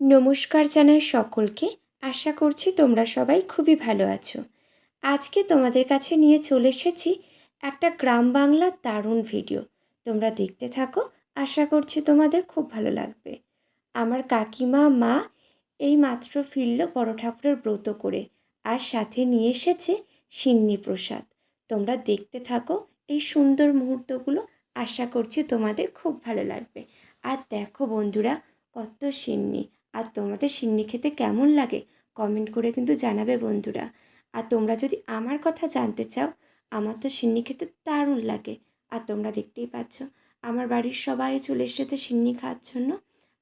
নমস্কার জানাই সকলকে। আশা করছি তোমরা সবাই খুবই ভালো আছো। আজকে তোমাদের কাছে নিয়ে চলে এসেছি একটা গ্রাম বাংলার দারুণ ভিডিও। তোমরা দেখতে থাকো, আশা করছি তোমাদের খুব ভালো লাগবে। আমার কাকিমা, মা এই মাত্র ফিরল বড় ঠাকুরের ব্রত করে আর সাথে নিয়ে এসেছে সিন্নি প্রসাদ। তোমরা দেখতে থাকো এই সুন্দর মুহূর্তগুলো, আশা করছি তোমাদের খুব ভালো লাগবে। আর দেখো বন্ধুরা, কত সিন্নি। আর তোমাদের সিন্নি খেতে কেমন লাগে কমেন্ট করে কিন্তু জানাবে বন্ধুরা। আর তোমরা যদি আমার কথা জানতে চাও, আমার তো সিন্নি খেতে দারুণ লাগে। আর তোমরা দেখতেই পাচ্ছ, আমার বাড়ির সবাই চলে এসেছে সিন্নি খাওয়ার জন্য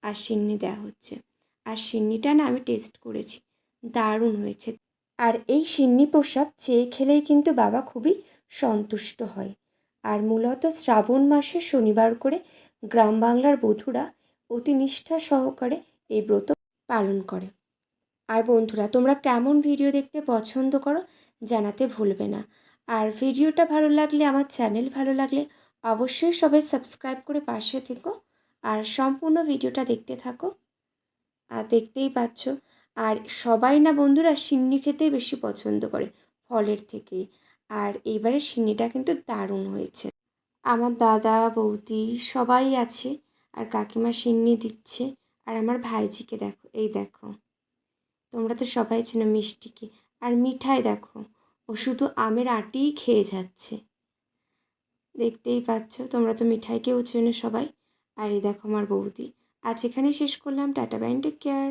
আর সিন্নি দেওয়া হচ্ছে। আর সিন্নিটা না আমি টেস্ট করেছি, দারুণ হয়েছে। আর এই সিন্নি প্রসাদ চেয়ে খেলেই কিন্তু বাবা খুবই সন্তুষ্ট হয়। আর মূলত শ্রাবণ মাসে শনিবার করে গ্রাম বাংলার বধূরা অতি নিষ্ঠা সহকারে এই ব্রত পালন করে। আর বন্ধুরা, তোমরা কেমন ভিডিও দেখতে পছন্দ করো জানাতে ভুলবে না। আর ভিডিওটা ভালো লাগলে, আমার চ্যানেল ভালো লাগলে অবশ্যই সবাই সাবস্ক্রাইব করে পাশে থেকো আর সম্পূর্ণ ভিডিওটা দেখতে থাকো। আর দেখতেই পাচ্ছ, আর সবাই না বন্ধুরা সিন্নি খেতেই বেশি পছন্দ করে ফলের থেকেই আর এইবারে সিন্নিটা কিন্তু দারুণ হয়েছে। আমার দাদা, বৌদি সবাই আছে, আর কাকিমা সিন্নি দিচ্ছে। আর আমার ভাইজিকে দেখো, এই দেখো। তোমরা তো সবাই চেনো মিষ্টিকে। আর মিঠাই দেখো, ও শুধু আমের আটিই খেয়ে যাচ্ছে। দেখতেই পাচ্ছ, তোমরা তো মিঠাইকেও চেনো সবাই। আর এই দেখো আমার বৌদি। আজ এখানে শেষ করলাম। টাটা বাইন টেক কেয়ার